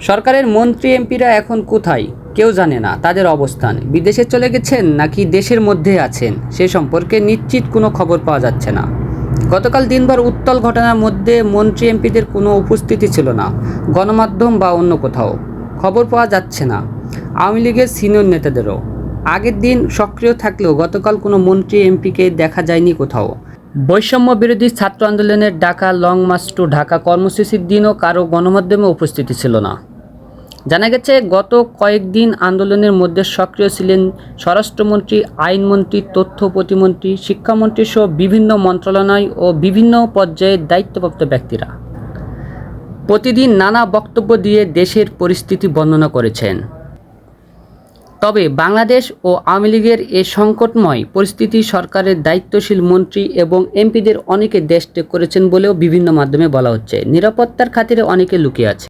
সরকারের মন্ত্রী, এমপিরা এখন কোথায়? কেউ জানে না। তাদের অবস্থান। বিদেশে চলে গেছেন নাকি দেশের মধ্যে আছেন? সে সম্পর্কে নিশ্চিত কোনো খবর পাওয়া যাচ্ছে না। গতকাল দিনভর উত্তল ঘটনার মধ্যে মন্ত্রী, এমপিদের কোনো উপস্থিতি ছিল না। গণমাধ্যম বা অন্য কোথাও। খবর পাওয়া যাচ্ছে না। আওয়ামী লীগের সিনিয়র নেতাদেরও। আগের দিন সক্রিয় থাকলেও গতকাল কোনো মন্ত্রী, এমপিকে দেখা যায়নি কোথাও। বৈষম্য বিরোধী ছাত্র আন্দোলনের ডাকা লং মার্চ টু ঢাকা কর্মসূচির দিনও কারও গণমাধ্যমে উপস্থিতি ছিল না। জানা গেছে, গত কয়েকদিন আন্দোলনের মধ্যে সক্রিয় ছিলেন স্বরাষ্ট্রমন্ত্রী, আইনমন্ত্রী, তথ্য প্রতিমন্ত্রী, শিক্ষামন্ত্রী সহ বিভিন্ন মন্ত্রণালয় ও বিভিন্ন পর্যায়ের দায়িত্বপ্রাপ্ত ব্যক্তিরা। প্রতিদিন নানা বক্তব্য দিয়ে দেশের পরিস্থিতি বর্ণনা করেছেন। তবে বাংলাদেশ ও আওয়ামী লীগের এ সংকটময় পরিস্থিতি সরকারের দায়িত্বশীল মন্ত্রী এবং এমপিদের অনেকে দেশ ত্যাগ করেছেন বলেও বিভিন্ন মাধ্যমে বলা হচ্ছে। নিরাপত্তার খাতিরে অনেকে লুকিয়ে আছে।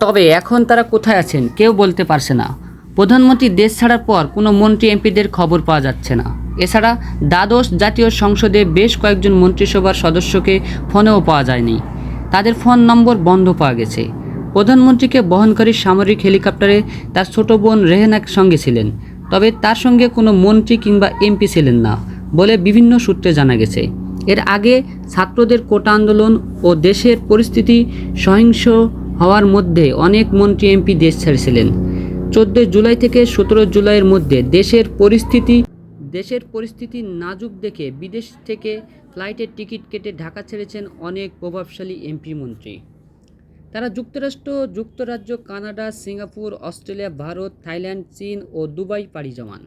তবে এখন তারা কোথায় আছেন কেউ বলতে পারছে না। প্রধানমন্ত্রী দেশ ছাড়ার পর কোনো মন্ত্রী এমপিদের খবর পাওয়া যাচ্ছে না। এছাড়া দ্বাদশ জাতীয় সংসদে বেশ কয়েকজন মন্ত্রিসভার সদস্যকে ফোনেও পাওয়া যায়নি। তাদের ফোন নম্বর বন্ধ পাওয়া গেছে। প্রধানমন্ত্রীকে বহনকারী সামরিক হেলিকপ্টারে তার ছোট বোন রেহেনাক সঙ্গে ছিলেন। তবে তার সঙ্গে কোনো মন্ত্রী কিংবা এমপি ছিলেন না বলে বিভিন্ন সূত্রে জানা গেছে। এর আগে ছাত্রদের কোটা আন্দোলন ও দেশের পরিস্থিতি সহিংস হওয়ার মধ্যে অনেক মন্ত্রী এমপি দেশ ছেড়েছিলেন। চোদ্দোই জুলাই থেকে সতেরো জুলাইয়ের মধ্যে দেশের পরিস্থিতি দেশের পরিস্থিতি নাজুক দেখে বিদেশ থেকে ফ্লাইটের টিকিট কেটে ঢাকা ছেড়েছেন অনেক প্রভাবশালী এমপি মন্ত্রী। তারা যুক্তরাষ্ট্র যুক্তরাজ্য Canada Singapore Australia Bharat Thailand চীন ও দুবাই পাড়ি জমান।